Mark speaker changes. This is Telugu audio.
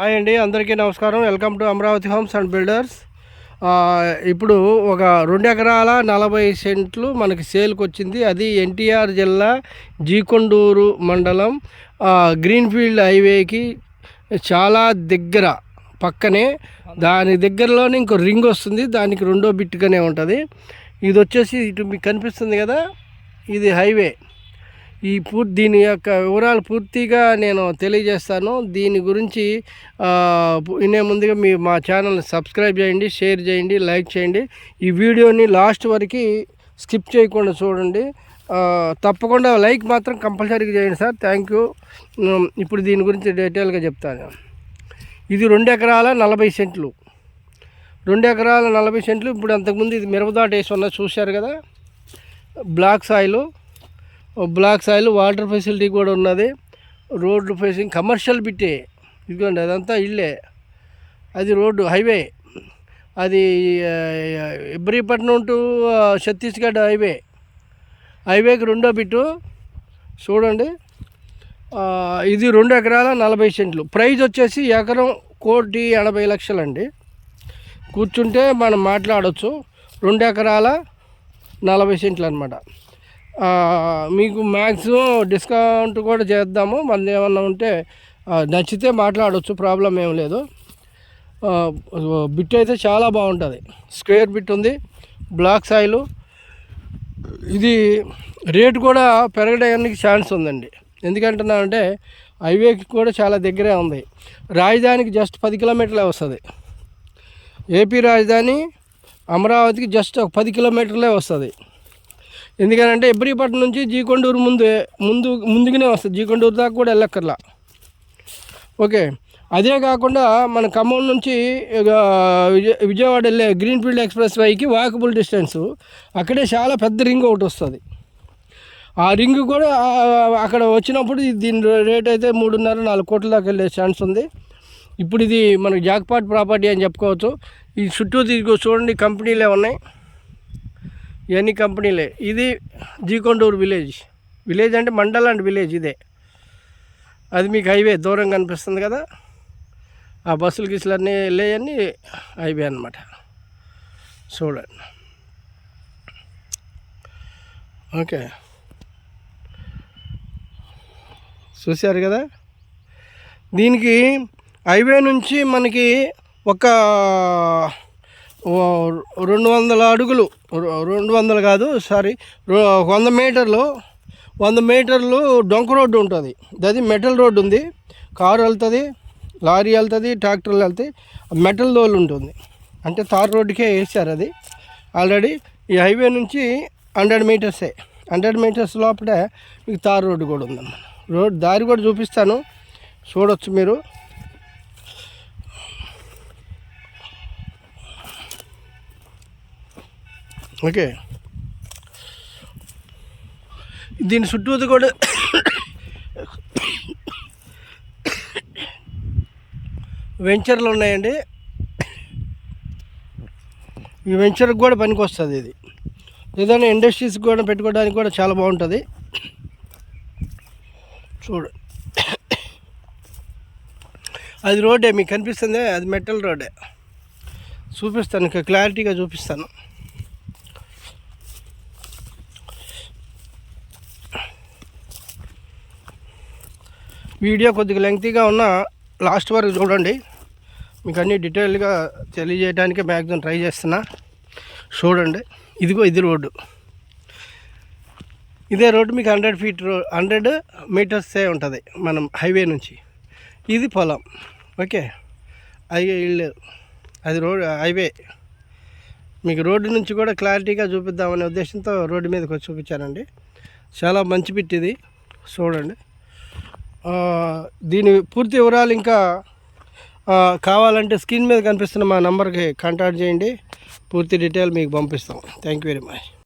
Speaker 1: హాయ్ అండి అందరికీ నమస్కారం. Welcome to Amaravati homes and builders. ఇప్పుడు ఒక రెండు ఎకరాల నలభై సెంట్లు మనకి సేల్కి వచ్చింది. అది ఎన్టీఆర్ జిల్లా జీకొండూరు మండలం గ్రీన్ఫీల్డ్ హైవేకి చాలా దగ్గర పక్కనే. దాని దగ్గరలోనే ఇంకో రింగ్ వస్తుంది. దానికి రెండో బిట్టుగానే ఉంటుంది. ఇది వచ్చేసి ఇటు మీకు కనిపిస్తుంది కదా? ఇది హైవే. ఈ పూర్తి దీని యొక్క వివరాలు పూర్తిగా నేను తెలియజేస్తాను. దీని గురించి వినే ముందుగా మీ మా ఛానల్ని సబ్స్క్రైబ్ చేయండి షేర్ చేయండి లైక్ చేయండి. ఈ వీడియోని లాస్ట్ వరకు స్కిప్ చేయకుండా చూడండి. తప్పకుండా లైక్ మాత్రం కంపల్సరీగా చేయండి సార్. Thank you. ఇప్పుడు దీని గురించి డీటెయిల్గా చెప్తాను. ఇది రెండు ఎకరాల నలభై సెంట్లు. రెండు ఎకరాల నలభై సెంట్లు. ఇప్పుడు అంతకుముందు ఇది మిరపదాట వేసి ఉన్న చూశారు కదా? Black soil. Black soil water facility కూడా ఉన్నది. రోడ్డు ఫేసింగ్ కమర్షియల్ బిట్టే. ఇదిగోండి అదంతా ఇల్లే. అది రోడ్డు హైవే. అది ఇబ్రీపట్నం టు ఛత్తీస్గఢ్ హైవే. హైవేకి రెండో బిట్టు. చూడండి. ఇది రెండు ఎకరాల నలభై సెంట్లు. ప్రైజ్ వచ్చేసి ఎకరం కోటి ఎనభై లక్షలండి. కూర్చుంటే మనం మాట్లాడవచ్చు రెండు ఎకరాల నలభై సెంట్లు అనమాట మీకు మ్యాక్సిమం డిస్కౌంట్ కూడా చేద్దాము. మళ్ళీ ఏమన్నా ఉంటే నచ్చితే మాట్లాడవచ్చు ప్రాబ్లం ఏం లేదు. బిట్ అయితే చాలా బాగుంటుంది. స్క్వేర్ బిట్ ఉంది బ్లాక్ సాయిలు. ఇది రేటు కూడా పెరగడానికి ఛాన్స్ ఉందండి. ఎందుకంటున్నానంటే హైవేకి కూడా చాలా దగ్గరే ఉంది. రాజధానికి జస్ట్ పది కిలోమీటర్లే వస్తుంది. ఏపీ రాజధాని అమరావతికి జస్ట్ ఒక పది కిలోమీటర్లే వస్తుంది. ఎందుకంటే ఎబ్రిపట్నం నుంచి జీకొండూరు ముందే ముందు ముందుగానే వస్తుంది. జీకొండూరు దాకా కూడా వెళ్ళక్కర్లా. ఓకే. అదే కాకుండా మన ఖమ్మం నుంచి విజయవాడ వెళ్ళే గ్రీన్ఫీల్డ్ ఎక్స్ప్రెస్ వైకి వాకబుల్ డిస్టెన్స్. అక్కడే చాలా పెద్ద రింగ్ ఒకటి వస్తుంది. ఆ రింగ్ కూడా అక్కడ వచ్చినప్పుడు దీని రేట్ అయితే మూడున్నర నాలుగు కోట్ల దాకా వెళ్ళే ఛాన్స్ ఉంది. ఇప్పుడు ఇది మనకు జాక్పాట్ ప్రాపర్టీ అని చెప్పుకోవచ్చు. ఈ చుట్టూ తిరిగి చూడండి కంపెనీలే ఉన్నాయి. ఇవన్నీ కంపెనీలే. ఇది జీకొండూరు విలేజ్. విలేజ్ అంటే మండల్ అండ్ విలేజ్ ఇదే. అది మీకు హైవే దూరం కనిపిస్తుంది కదా? ఆ బస్సులు గిసులు అన్నీ వెళ్ళేవన్నీ హైవే అనమాట చూడండి. ఓకే. చూశారు కదా? దీనికి హైవే నుంచి మనకి ఒక రెండు వందల అడుగులు రెండు వందలు కాదు సారీ వంద మీటర్లు వంద మీటర్లు డొంక రోడ్డు ఉంటుంది. అది మెటల్ రోడ్డు ఉంది. కారు వెళ్తుంది లారీ వెళ్తుంది ట్రాక్టర్లు వెళ్తాయి మెటల్ దోలు ఉంటుంది. అంటే తార్ రోడ్డుకే వేసారు అది. ఆల్రెడీ ఈ హైవే నుంచి హండ్రెడ్ మీటర్సే హండ్రెడ్ మీటర్స్ లోపలే మీకు తార్ రోడ్డు కూడా ఉందన్నమాట. రోడ్ దారి కూడా చూపిస్తాను. చూడొచ్చు మీరు. ఓకే. దీని చుట్టూది కూడా వెంచర్లు ఉన్నాయండి. ఈ వెంచర్కి కూడా పనికి వస్తుంది ఇది. ఏదైనా ఇండస్ట్రీస్కి కూడా పెట్టుకోవడానికి కూడా చాలా బాగుంటుంది. చూడు. అది రోడ్డే మీకు కనిపిస్తుంది అది మెటల్ రోడ్డే. చూపిస్తాను క్లారిటీగా చూపిస్తాను. వీడియో కొద్దిగా లెంగ్తీగా ఉన్న లాస్ట్ వరకు చూడండి. మీకు అన్ని డీటెయిల్గా తెలియజేయడానికి మ్యాక్సిమం ట్రై చేస్తున్నా. చూడండి. ఇదిగో ఇది రోడ్డు. ఇదే రోడ్డు మీకు హండ్రెడ్ ఫీట్ రో హండ్రెడ్ మీటర్సే ఉంటుంది. మనం హైవే నుంచి. ఇది పొలం. ఓకే? అది ఇల్లు. అది రోడ్ హైవే. మీకు రోడ్డు నుంచి కూడా క్లారిటీగా చూపిద్దామనే ఉద్దేశంతో రోడ్డు మీదకి వచ్చి చూపించానండి. చాలా మంచి పిట్ ఇది. చూడండి. దీని పూర్తి వివరాలు ఇంకా కావాలంటే స్క్రీన్ మీద కనిపిస్తున్న మా నెంబర్కి కాంటాక్ట్ చేయండి. పూర్తి డీటెయిల్ మీకు పంపిస్తాం. Thank you very much